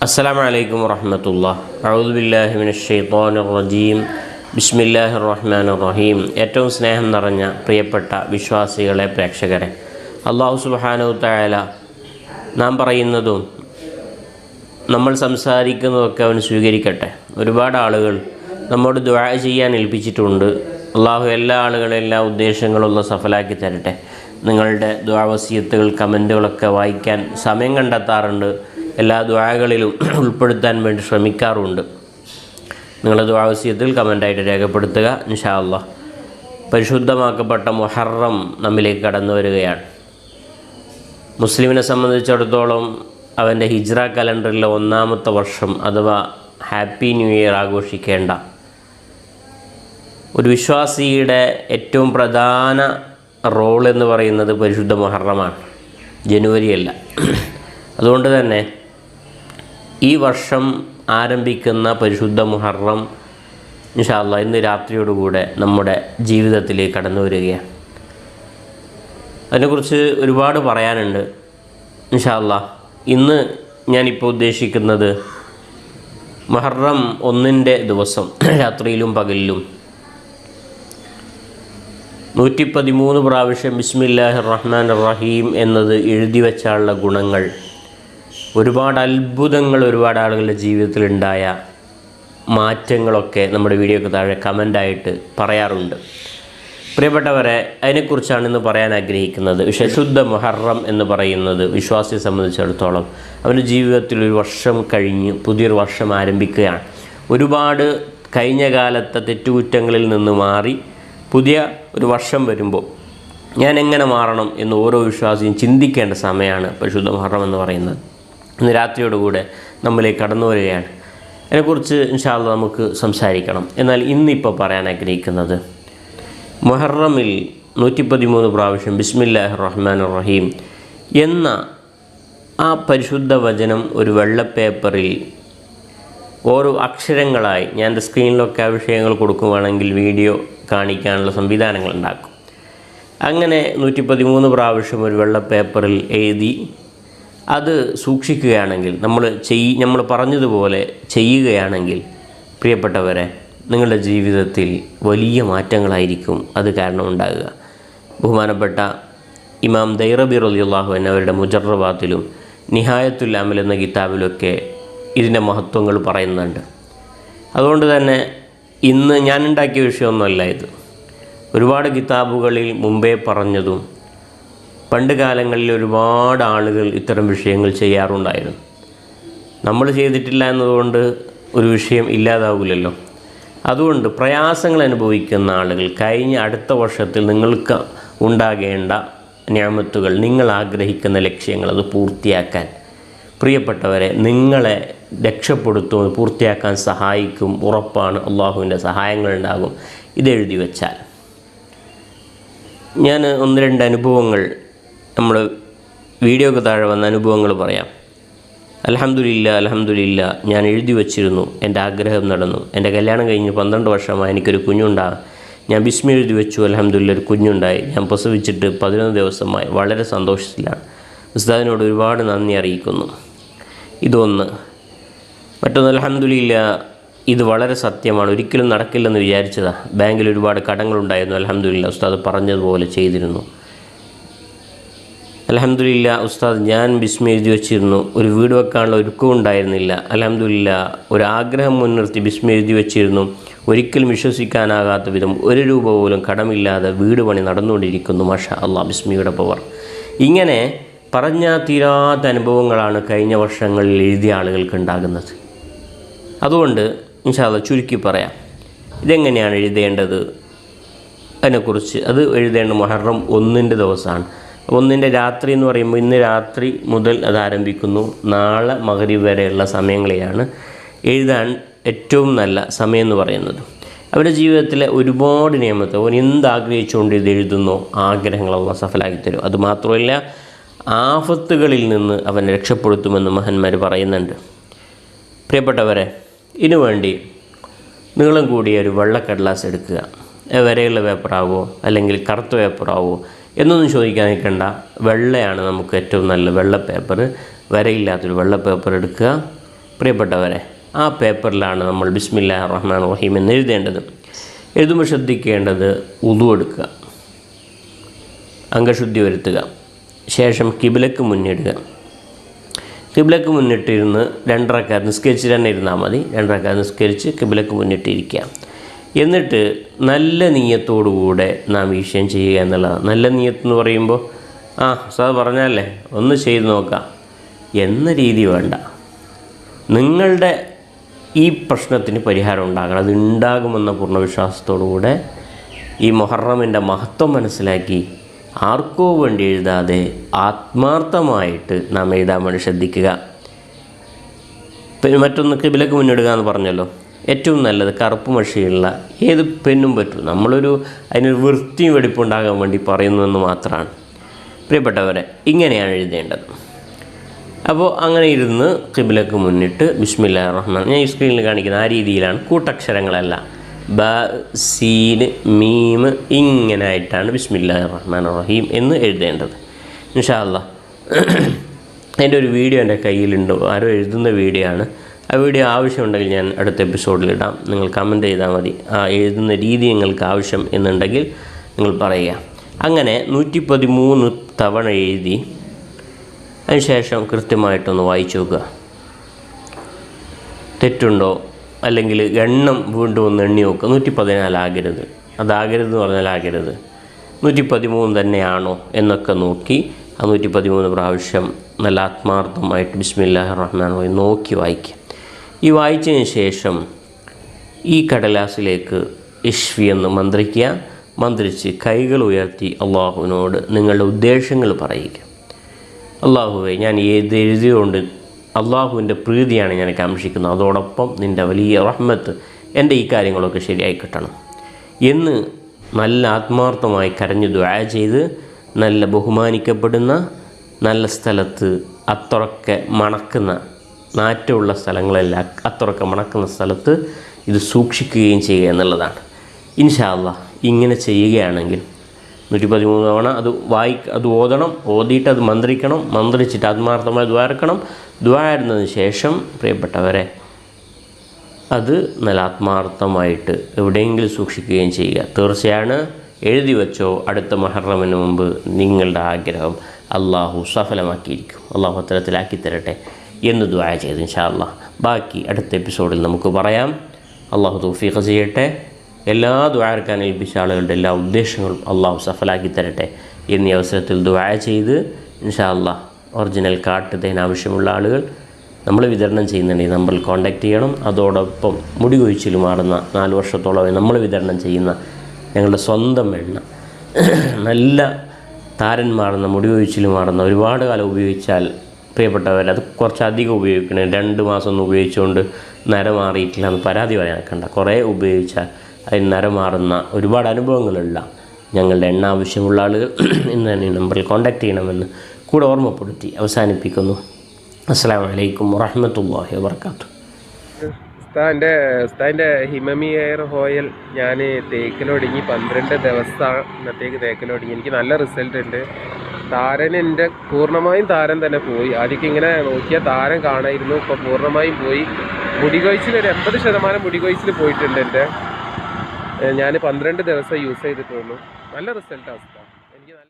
السلام عليكم ورحمة الله أعوذ بالله من الشيطان الرجيم بسم الله الرحمن الرحيم ഏറ്റവും സ്നേഹം നിറഞ്ഞ പ്രിയപ്പെട്ട വിശ്വാസികളെ പ്രേക്ഷകരെ അള്ളാഹു സുബ്ഹാനഹു തആല നാം പറയുന്നതും നമ്മൾ സംസാരിക്കുന്നതൊക്കെ അവൻ സ്വീകരിക്കട്ടെ ഒരുപാട് ആളുകൾ നമ്മോട് ദുആ ചെയ്യാൻ ഏൽപ്പിച്ചിട്ടുണ്ട് അള്ളാഹു എല്ലാ ആളുകളും എല്ലാ ഉദ്ദേശങ്ങളും സഫലാക്കി തരട്ടെ നിങ്ങളുടെ ദുആവസീയത്തുകൾ കമൻറ്റുകളൊക്കെ വായിക്കാൻ സമയം കണ്ടെത്താറുണ്ട് എല്ലാ ദുആകളിലും ഉൾപ്പെടുത്താൻ വേണ്ടി ശ്രമിക്കാറുമുണ്ട് നിങ്ങളുടെ ദ്വാവസ്യത്തിൽ കമന്റായിട്ട് രേഖപ്പെടുത്തുക. ഇൻഷാ അള്ളാഹ് പരിശുദ്ധമാക്കപ്പെട്ട മൊഹറം നമ്മിലേക്ക് കടന്നു വരികയാണ്. മുസ്ലിമിനെ സംബന്ധിച്ചിടത്തോളം അവന്റെ ഹിജ്ര കലണ്ടറിലെ ഒന്നാമത്തെ വർഷം അഥവാ ഹാപ്പി ന്യൂ ഇയർ ആഘോഷിക്കേണ്ട. ഒരു വിശ്വാസിയുടെ ഏറ്റവും പ്രധാന റോൾ എന്ന് പറയുന്നത് പരിശുദ്ധ മുഹറമാണ്. ജനുവരിയല്ല അതുകൊണ്ട് തന്നെ ഈ വർഷം ആരംഭിക്കുന്ന പരിശുദ്ധ മുഹറം ഇൻഷാല്ല ഇന്ന് രാത്രിയോടുകൂടെ നമ്മുടെ ജീവിതത്തിലേക്ക് കടന്നു വരികയാണ്. അതിനെക്കുറിച്ച് ഒരുപാട് പറയാനുണ്ട്. ഇൻഷാല്ല ഇന്ന് ഞാനിപ്പോൾ ഉദ്ദേശിക്കുന്നത് മഹറം ഒന്നിന്റെ ദിവസം രാത്രിയിലും പകലിലും. നൂറ്റി പതിമൂന്ന് പ്രാവശ്യം ബിസ്മില്ലാഹി റഹ്മാൻ റഹീം എന്നത് എഴുതി വെച്ചാലുള്ള ഗുണങ്ങൾ ഒരുപാട് അത്ഭുതങ്ങൾ ഒരുപാട് ആളുകളുടെ ജീവിതത്തിൽ ഉണ്ടായ മാറ്റങ്ങളൊക്കെ നമ്മുടെ വീഡിയോക്ക് താഴെ കമന്റായിട്ട് പറയാറുണ്ട്. പ്രിയപ്പെട്ടവരെ അതിനെക്കുറിച്ചാണ് ഇന്ന് പറയാൻ ആഗ്രഹിക്കുന്നത്. വിശുദ്ധ മുഹറം എന്ന് പറയുന്നത് വിശ്വാസിയെ സംബന്ധിച്ചിടത്തോളം അവന്റെ ജീവിതത്തിൽ ഒരു വർഷം കഴിഞ്ഞ് പുതിയൊരു വർഷം ആരംഭിക്കുകയാണ്. ഒരുപാട് കഴിഞ്ഞ കാലത്തെ തെറ്റുകുറ്റങ്ങളിൽ നിന്ന് മാറി പുതിയ ഒരു വർഷം വരുമ്പോൾ ഞാൻ എങ്ങനെ മാറണം എന്ന് ഓരോ വിശ്വാസിയും ചിന്തിക്കേണ്ട സമയമാണ് പരിശുദ്ധ മുഹറം എന്ന് പറയുന്നത്. ഇന്ന് രാത്രിയോടുകൂടെ നമ്മളിലേക്ക് കടന്നു വരികയാണ്. അതിനെക്കുറിച്ച് ഇൻഷാല്ല നമുക്ക് സംസാരിക്കണം. എന്നാൽ ഇന്നിപ്പോൾ പറയാൻ ആഗ്രഹിക്കുന്നത് മൊഹറമിൽ നൂറ്റി പതിമൂന്ന് പ്രാവശ്യം ബിസ്മില്ലാഹ് റഹ്മാൻ റഹീം എന്ന ആ പരിശുദ്ധ വചനം ഒരു വെള്ളപ്പേപ്പറിൽ ഓരോ അക്ഷരങ്ങളായി ഞാൻ എന്റെ സ്ക്രീനിലൊക്കെ ആ വിഷയങ്ങൾ കൊടുക്കുവാണെങ്കിൽ വീഡിയോ കാണിക്കാനുള്ള സംവിധാനങ്ങൾ ഉണ്ടാക്കും. അങ്ങനെ നൂറ്റി പതിമൂന്ന് പ്രാവശ്യം ഒരു വെള്ള പേപ്പറിൽ എഴുതി അത് സൂക്ഷിക്കുകയാണെങ്കിൽ നമ്മൾ ചെയ് നമ്മൾ പറഞ്ഞതുപോലെ ചെയ്യുകയാണെങ്കിൽ പ്രിയപ്പെട്ടവരെ നിങ്ങളുടെ ജീവിതത്തിൽ വലിയ മാറ്റങ്ങളായിരിക്കും അത് കാരണം ഉണ്ടാകുക. ബഹുമാനപ്പെട്ട ഇമാം ദൈറബി റലിയുള്ളാഹു എന്നവരുടെ മുജറബാത്തിലും നിഹായത്തുൽ അമൽ എന്ന കിതാബിലൊക്കെ ഇതിന്റെ മഹത്വങ്ങൾ പറയുന്നുണ്ട്. അതുകൊണ്ട് തന്നെ ഇന്ന് ഞാനുണ്ടാക്കിയ വിഷയമൊന്നുമല്ല ഇത്. ഒരുപാട് കിതാബുകളിൽ മുമ്പേ പറഞ്ഞതും പണ്ട് കാലങ്ങളിൽ ഒരുപാട് ആളുകൾ ഇത്തരം വിഷയങ്ങൾ ചെയ്യാറുണ്ടായിരുന്നു. നമ്മൾ ചെയ്തിട്ടില്ല എന്നതുകൊണ്ട് ഒരു വിഷയം ഇല്ലാതാവില്ലല്ലോ അതുകൊണ്ട് പ്രയാസങ്ങൾ അനുഭവിക്കുന്ന ആളുകൾ കഴിഞ്ഞ അടുത്ത വർഷത്തിൽ നിങ്ങൾക്ക് ഉണ്ടാകേണ്ട ഞാമത്തുകൾ നിങ്ങൾ ആഗ്രഹിക്കുന്ന ലക്ഷ്യങ്ങൾ അത് പൂർത്തിയാക്കാൻ. പ്രിയപ്പെട്ടവരെ നിങ്ങളെ രക്ഷപ്പെടുത്തും പൂർത്തിയാക്കാൻ സഹായിക്കും ഉറപ്പാണ് അള്ളാഹുവിന്റെ സഹായങ്ങളുണ്ടാകും ഇതെഴുതി വച്ചാൽ. ഞാൻ ഒന്ന് രണ്ട് അനുഭവങ്ങൾ നമ്മൾ വീഡിയോക്ക് താഴെ വന്ന അനുഭവങ്ങൾ പറയാം. അലഹമുല്ല അലഹമുല്ല ഞാൻ എഴുതി വച്ചിരുന്നു എന്റെ ആഗ്രഹം നടന്നു. എന്റെ കല്യാണം കഴിഞ്ഞ് പന്ത്രണ്ട് വർഷമായി എനിക്കൊരു കുഞ്ഞുണ്ടാകും ഞാൻ ബിസ്മി എഴുതി വെച്ചു അലഹമുല്ല ഒരു കുഞ്ഞുണ്ടായി. ഞാൻ പ്രസവിച്ചിട്ട് പതിനൊന്ന് ദിവസമായി വളരെ സന്തോഷത്തിലാണ്. ഉസ്താദിനോട് ഒരുപാട് നന്ദി അറിയിക്കുന്നു. ഇതൊന്ന്. മറ്റൊന്ന് അലഹമുല്ല ഇത് വളരെ സത്യമാണ്. ഒരിക്കലും നടക്കില്ലെന്ന് വിചാരിച്ചതാണ് ബാങ്കിൽ ഒരുപാട് കടങ്ങളുണ്ടായിരുന്നു അലഹമുല്ല ഉസ്താദ് പറഞ്ഞതുപോലെ ചെയ്തിരുന്നു. അലഹമുല്ല ഉസ്താദ് ഞാൻ ബിസ്മി എഴുതി വെച്ചിരുന്നു. ഒരു വീട് വെക്കാനുള്ള ഒരുക്കവും ഉണ്ടായിരുന്നില്ല. അലഹമുല്ല ഒരു ആഗ്രഹം മുൻനിർത്തി ബിസ്മി എഴുതി വെച്ചിരുന്നു. ഒരിക്കലും വിശ്വസിക്കാനാകാത്ത വിധം ഒരു രൂപ പോലും കടമില്ലാതെ വീട് പണി നടന്നുകൊണ്ടിരിക്കുന്നു മഷ അള്ളാഹ് ബിസ്മിയുടെ പവർ. ഇങ്ങനെ പറഞ്ഞാൽ തീരാത്ത അനുഭവങ്ങളാണ് കഴിഞ്ഞ വർഷങ്ങളിൽ എഴുതിയ ആളുകൾക്ക് ഉണ്ടാകുന്നത്. അതുകൊണ്ട് ഇൻഷാല്ല ചുരുക്കി പറയാം. ഇതെങ്ങനെയാണ് എഴുതേണ്ടത്? അതിനെക്കുറിച്ച് അത് എഴുതേണ്ട മുഹറം ഒന്നിന്റെ ദിവസമാണ്. ഒന്നിന്റെ രാത്രി എന്ന് പറയുമ്പോൾ ഇന്ന് രാത്രി മുതൽ അത് ആരംഭിക്കുന്നു. നാളെ മകരി വരെയുള്ള സമയങ്ങളെയാണ് എഴുതാൻ ഏറ്റവും നല്ല സമയം എന്ന് പറയുന്നത്. അവരുടെ ജീവിതത്തിലെ ഒരുപാട് നിയമത്തെ അവൻ എന്താഗ്രഹിച്ചുകൊണ്ട് ഇത് എഴുതുന്നോ ആഗ്രഹങ്ങളെല്ലാം സഫലാക്കി തരും അതുമാത്രമല്ല ആഫത്തുകളിൽ നിന്ന് അവൻ രക്ഷപ്പെടുത്തുമെന്ന് മഹന്മാർ പറയുന്നുണ്ട്. പ്രിയപ്പെട്ടവരെ ഇതിനു വേണ്ടി നീളം കൂടിയ ഒരു വെള്ളക്കടലാസ് എടുക്കുക. വരെയുള്ള പേപ്പറാവോ അല്ലെങ്കിൽ കറുത്ത പേപ്പറാവോ എന്നൊന്നും ചോദിക്കാൻ നിൽക്കണ്ട. വെള്ളയാണ് നമുക്ക് ഏറ്റവും നല്ല വെള്ള പേപ്പർ വരയില്ലാത്തൊരു വെള്ള പേപ്പർ എടുക്കുക. പ്രിയപ്പെട്ടവരെ ആ പേപ്പറിലാണ് നമ്മൾ ബിസ്മില്ലാ റഹ്മാൻ റഹീം എന്ന് എഴുതേണ്ടത്. എഴുതുമ്പോൾ ശ്രദ്ധിക്കേണ്ടത് ഉതു എടുക്കുക. അംഗശുദ്ധി വരുത്തുക. ശേഷം കിബിലക്ക് മുന്നിടുക. കിബിലക്ക് മുന്നിട്ടിരുന്ന് രണ്ടരക്കാർ നിസ്കരിച്ച് തന്നെ ഇരുന്നാൽ മതി. രണ്ടരക്കാർ നിസ്കരിച്ച് കിബിലക്ക് മുന്നിട്ടിരിക്കുക. എന്നിട്ട് നല്ല നീയത്തോടുകൂടെ നാം വിഷയം ചെയ്യുക എന്നുള്ളതാണ്. നല്ല നീയത്ത് എന്ന് പറയുമ്പോൾ ആ സാർ പറഞ്ഞല്ലേ ഒന്ന് ചെയ്ത് നോക്കാം. എന്ന രീതി വേണ്ട. നിങ്ങളുടെ ഈ പ്രശ്നത്തിന് പരിഹാരം ഉണ്ടാകണം. അത് ഉണ്ടാകുമെന്ന പൂർണവിശ്വാസത്തോടുകൂടെ ഈ മൊഹറമിന്റെ മഹത്വം മനസ്സിലാക്കി ആർക്കോ വേണ്ടി എഴുതാതെ ആത്മാർത്ഥമായിട്ട് നാം എഴുതാൻ വേണ്ടി ശ്രദ്ധിക്കുക. മറ്റൊന്ന് കിബിലക്ക് മുന്നിടുക എന്ന് പറഞ്ഞല്ലോ. ഏറ്റവും നല്ലത് കറുപ്പ് മഷിയുള്ള ഏത് പെന്നും പറ്റും. നമ്മളൊരു അതിനൊരു വൃത്തിയും വെടിപ്പുണ്ടാകാൻ വേണ്ടി പറയുന്നുവെന്ന് മാത്രമാണ്. പ്രിയപ്പെട്ടവരെ ഇങ്ങനെയാണ് എഴുതേണ്ടത്. അപ്പോൾ അങ്ങനെ ഇരുന്ന് കിബിലക്ക് മുന്നിട്ട് ബിസ്മില്ല റഹ്മാൻ ഞാൻ ഈ സ്ക്രീനിൽ കാണിക്കുന്ന ആ രീതിയിലാണ് കൂട്ടക്ഷരങ്ങളല്ല. ബ സീന് മീം ഇങ്ങനെ ആയിട്ടാണ് ബിസ്മില്ല റഹ്മാൻ റഹീം എന്ന് എഴുതേണ്ടത്. ഇൻഷാല്ല എന്റെ ഒരു വീഡിയോ എന്റെ കയ്യിലുണ്ട്. ആരോ എഴുതുന്ന വീഡിയോ ആണ്. ആ വീഡിയോ ആവശ്യമുണ്ടെങ്കിൽ ഞാൻ അടുത്ത എപ്പിസോഡിൽ ഇടാം. നിങ്ങൾ കമന്റ് ചെയ്താൽ മതി. ആ എഴുതുന്ന രീതി നിങ്ങൾക്ക് ആവശ്യം എന്നുണ്ടെങ്കിൽ നിങ്ങൾ പറയുക. അങ്ങനെ നൂറ്റി പതിമൂന്ന് തവണ എഴുതി അതിനുശേഷം കൃത്യമായിട്ടൊന്ന് വായിച്ചു നോക്കുക. തെറ്റുണ്ടോ? അല്ലെങ്കിൽ എണ്ണം വീണ്ടും ഒന്ന് എണ്ണി നോക്കുക. നൂറ്റി പതിനാലാകരുത് അതാകരുത് എന്ന് പറഞ്ഞാൽ ആകരുത്. നൂറ്റി പതിമൂന്ന് തന്നെയാണോ എന്നൊക്കെ നോക്കി ആ നൂറ്റി പതിമൂന്ന് പ്രാവശ്യം നല്ല ആത്മാർത്ഥമായിട്ട് ബിസ്മില്ലാഹി റഹ്മാൻ റഹീം നോക്കി വായിക്കുക. ഈ വായിച്ചതിന് ശേഷം ഈ കടലാസിലേക്ക് ഇഷ്വി എന്ന് മന്ത്രിക്കുക മന്ത്രിച്ച് കൈകൾ ഉയർത്തി അള്ളാഹുവിനോട് നിങ്ങളുടെ ഉദ്ദേശങ്ങൾ പറയുക. അള്ളാഹുവെ ഞാൻ ഏത് എഴുതിയുകൊണ്ട് അള്ളാഹുവിന്റെ പ്രീതിയാണ് ഞാൻ കാംക്ഷിക്കുന്നത്. അതോടൊപ്പം നിന്റെ വലിയ റഹ്മത്ത് എന്റെ ഈ കാര്യങ്ങളൊക്കെ ശരിയായി കിട്ടണം. എന്ന് നല്ല ആത്മാർത്ഥമായി കരഞ്ഞു ദ്വാ ചെയ്ത് നല്ല ബഹുമാനിക്കപ്പെടുന്ന നല്ല സ്ഥലത്ത് അത്രയൊക്കെ മണക്കുന്ന നാറ്റമുള്ള സ്ഥലങ്ങളല്ല അത്രയൊക്കെ മണക്കുന്ന സ്ഥലത്ത് ഇത് സൂക്ഷിക്കുകയും ചെയ്യുക എന്നുള്ളതാണ്. ഇൻഷാല്ല ഇങ്ങനെ ചെയ്യുകയാണെങ്കിൽ നൂറ്റി പതിമൂന്ന് തവണ അത് വായി അത് ഓതണം ഓതിയിട്ട് അത് മന്ത്രിക്കണം മന്ത്രിച്ചിട്ട് ആത്മാർത്ഥമായി ദ്വാരക്കണം ദ്വാരുന്നതിന് ശേഷം പ്രിയപ്പെട്ടവരെ അത് നല്ല ആത്മാർത്ഥമായിട്ട് എവിടെയെങ്കിലും സൂക്ഷിക്കുകയും ചെയ്യുക. തീർച്ചയാണ് എഴുതി വെച്ചോ അടുത്ത മഹറമിന് മുമ്പ് നിങ്ങളുടെ ആഗ്രഹം അള്ളാഹു സഫലമാക്കിയിരിക്കും. അള്ളാഹു അത്തരത്തിലാക്കി തരട്ടെ എന്ന് ദ്വായ ചെയ്ത് ഇൻഷാല്ല ബാക്കി അടുത്ത എപ്പിസോഡിൽ നമുക്ക് പറയാം. അള്ളാഹു തൗഫീഖ് ചെയ്യട്ടെ. എല്ലാ ദ്വാരക്കാൻ ഏൽപ്പിച്ച ആളുകളുടെ എല്ലാ ഉദ്ദേശങ്ങളും അള്ളാഹു സഫലാക്കി തരട്ടെ എന്നീ അവസരത്തിൽ ദ്വായ ചെയ്ത് ഇൻഷാല്ല ഒറിജിനൽ കാട്ട് ആവശ്യമുള്ള ആളുകൾ നമ്മൾ വിതരണം ചെയ്യുന്നുണ്ടെങ്കിൽ നമ്മൾ കോൺടാക്റ്റ് ചെയ്യണം. അതോടൊപ്പം മുടി കൊഴിച്ചിൽ മാറുന്ന നാല് വർഷത്തോളമായി നമ്മൾ വിതരണം ചെയ്യുന്ന ഞങ്ങളുടെ സ്വന്തം എണ്ണ. നല്ല താരൻ മാറുന്ന മുടി കൊഴിച്ചിൽ മാറുന്ന ഒരുപാട് കാലം ഉപയോഗിച്ചാൽ പ്രിയപ്പെട്ടവർ അത് കുറച്ചധികം ഉപയോഗിക്കണേ. രണ്ട് മാസം ഒന്നും ഉപയോഗിച്ചുകൊണ്ട് നര മാറിയിട്ടില്ല എന്ന് പരാതി പറയാൻ കണ്ട കുറേ ഉപയോഗിച്ചാൽ അതിന് നര മാറുന്ന ഒരുപാട് അനുഭവങ്ങളുള്ള ഞങ്ങളുടെ എണ്ണ ആവശ്യമുള്ള ആളുകൾ ഇന്ന് തന്നെ നമ്പറിൽ കോൺടാക്റ്റ് ചെയ്യണമെന്ന് കൂടെ ഓർമ്മപ്പെടുത്തി അവസാനിപ്പിക്കുന്നു. അസ്സാം വലൈക്കും വറഹമത്തല്ലാഹി വർക്കാത്തു ഉസ്താന്റെ ഉസ്താന്റെ ഹിമമി എയർ ഓയിൽ ഞാൻ തേക്കിലൊടുങ്ങി പന്ത്രണ്ട് ദിവസം ഇന്നത്തേക്ക് തേക്കിലൊടുങ്ങി. എനിക്ക് നല്ല റിസൾട്ട് ഉണ്ട്. താരൻ എന്റെ പൂർണമായും താരൻ തന്നെ പോയി. ആദ്യം ഇങ്ങനെ നോക്കിയാൽ താരൻ കാണായിരുന്നു. ഇപ്പോൾ പൂർണമായും പോയി. മുടികൊഴിച്ചിൽ ഒരു എൺപത് ശതമാനം മുടികൊഴിച്ചിൽ പോയിട്ടുണ്ട് എന്റെ. ഞാൻ പന്ത്രണ്ട് ദിവസം യൂസ് ചെയ്തിട്ടുള്ളൂ. നല്ല റിസൾട്ട് ഉസ്താ